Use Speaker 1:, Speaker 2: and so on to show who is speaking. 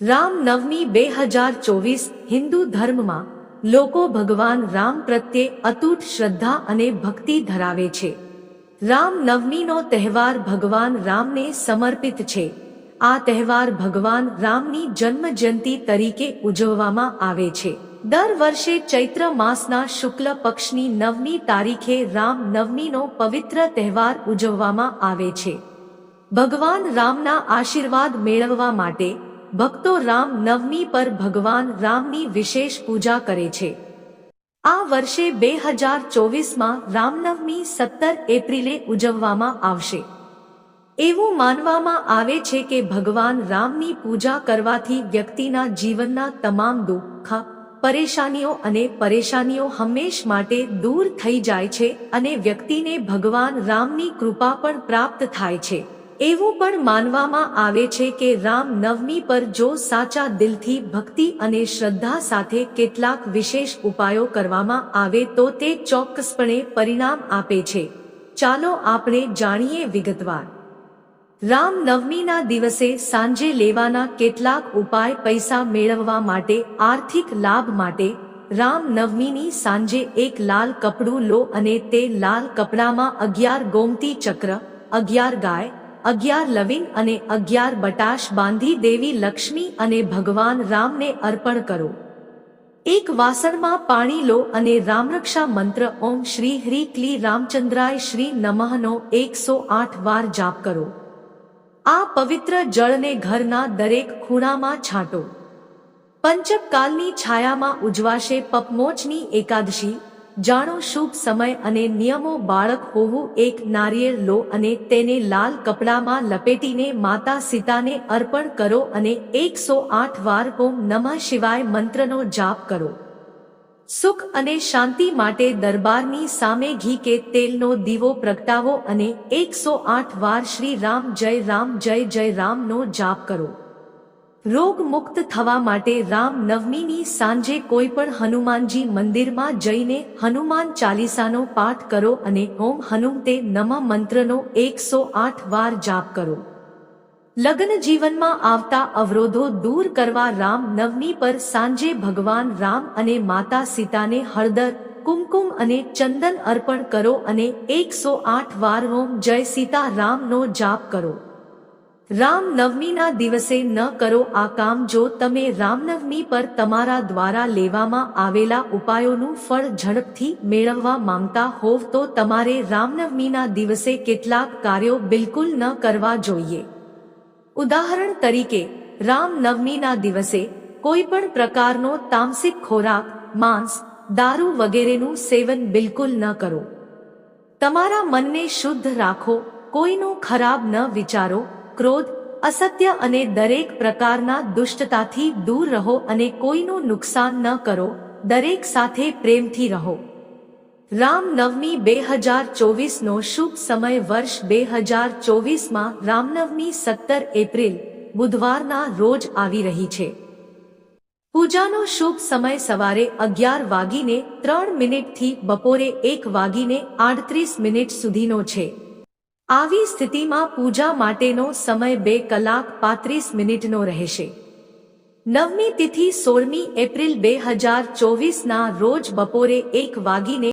Speaker 1: રામ નવમી બે હજાર ચોવીસ હિન્દુ ધર્મમાં લોકો ભગવાન રામ પ્રત્યે અતૂટ શ્રદ્ધા અને ભક્તિ ધરાવે છે. રામ નવમીનો તહેવાર ભગવાન રામને સમર્પિત છે. આ તહેવાર ભગવાન રામની જન્મ જયંતિ તરીકે ઉજવવામાં આવે છે. દર વર્ષે ચૈત્ર માસના શુક્લ પક્ષની નવમી તારીખે રામ નવમીનો પવિત્ર તહેવાર ઉજવવામાં આવે છે. ભગવાન રામના આશીર્વાદ મેળવવા માટે ભક્તો રામ નવમી પર ભગવાન રામની વિશેષ પૂજા કરે છે. આ વર્ષે બે હજાર ચોવીસમાં રામનવમી સત્તર એપ્રિલે ઉજવવામાં આવશે. એવું માનવામાં આવે છે કે ભગવાન રામની પૂજા કરવાથી વ્યક્તિના જીવનના તમામ દુઃખ, પરેશાનીઓ અને પરેશાનીઓ હંમેશ માટે દૂર થઈ જાય છે અને વ્યક્તિને ભગવાન રામની કૃપા પણ પ્રાપ્ત થાય છે. એવું પણ માનવામાં આવે છે કે રામ નવમી પર જો સાચા દિલથી ભક્તિ અને શ્રદ્ધા સાથે કેટલાક વિશેષ ઉપાયો કરવામાં આવે તો તે ચોક્કસપણે પરિણામ આપે છે. ચાલો આપણે જાણીએ વિગતવાર. રામ નવમીના દિવસે સાંજે લેવાના કેટલાક ઉપાય પૈસા મેળવવા માટે, આર્થિક લાભ માટે, રામ નવમીની સાંજે એક લાલ કપડું લો અને તે લાલ કપડામાં અગિયાર ગોમતી ચક્ર, અગિયાર ગાય અગિયાર લવિંગ અને અગિયાર બટાશ બાંધી દેવી લક્ષ્મી અને ભગવાન રામને અર્પણ કરો. એક વાસણમાં પાણી લો અને રામરક્ષા મંત્ર ઓમ શ્રી હ્રી ક્લી રામચંદ્રાય શ્રી નમઃનો એકસો આઠ વાર જાપ કરો. આ પવિત્ર જળને ઘરના દરેક ખૂણામાં છાંટો. પંચકકાલની છાયામાં ઉજવાશે પપમોચની એકાદશી જાણો શુભ સમય અને નિયમો બાળક હોવું એક નારિયેળ લો અને તેને લાલ કપડામાં લપેટીને માતા સીતાને અર્પણ કરો અને એકસો આઠ વાર ઓમ નમઃ શિવાય મંત્રનો જાપ કરો. સુખ અને શાંતિ માટે દરબારની સામે ઘી કે તેલનો દીવો પ્રગટાવો અને એકસો આઠ વાર શ્રી રામ જય રામ જય જય રામનો જાપ કરો. રોગ મુક્ત થવા માટે રામ નવમીની સાંજે કોઈ પણ હનુમાનજી મંદિરમાં જઈને હનુમાન ચાલીસાનો પાઠ કરો અને ઓમ હનુમતે નમ મંત્રનો એકસો આઠ વાર જાપ કરો. લગ્ન જીવનમાં આવતા અવરોધો દૂર કરવા રામ નવમી પર સાંજે ભગવાન રામ અને માતા સીતાને હળદર, કુમકુમ અને ચંદન અર્પણ કરો અને એકસો આઠ વાર ઓમ જય સીતા રામનો જાપ કરો. રામ નવમીના દિવસે ન કરો આ કામ જો તમે રામનવમી પર તમારા દ્વારા લેવામાં આવેલા ઉપાયોનું ફળ ઝડપથી મેળવવા માંગતા હોવ તો તમારે રામનવમીના દિવસે કેટલાક કાર્યો બિલકુલ ન કરવા જોઈએ. ઉદાહરણ તરીકે, રામનવમીના દિવસે કોઈ પણ પ્રકારનો તામસિક ખોરાક, માંસ, દારૂ વગેરેનું સેવન બિલકુલ ન કરો. તમારા મનને શુદ્ધ રાખો, કોઈનું ખરાબ ન વિચારો ક્રોધ, અસત્ય અને દરેક પ્રકારના દુષ્ટતાથી દૂર રહો અને કોઈનું નુકસાન ન કરો, દરેક સાથે પ્રેમથી રહો. રામ નવમી બે હજાર ચોવીસનો શુભ સમય વર્ષ બે હજાર ચોવીસમાં રામનવમી સત્તર એપ્રિલ, બુધવારના રોજ આવી રહી છે. પૂજાનો શુભ સમય સવારે અગિયાર વાગીને ત્રણ મિનિટથી બપોરે એક વાગીને આડત્રીસ મિનિટ સુધીનો છે. આવી સ્થિતિમાં પૂજા માટેનો સમય બે કલાક પાંત્રીસ મિનિટનો રહેશે. નવમી તિથિ સોળમી એપ્રિલ બે હજાર ચોવીસના રોજ બપોરે એક વાગીને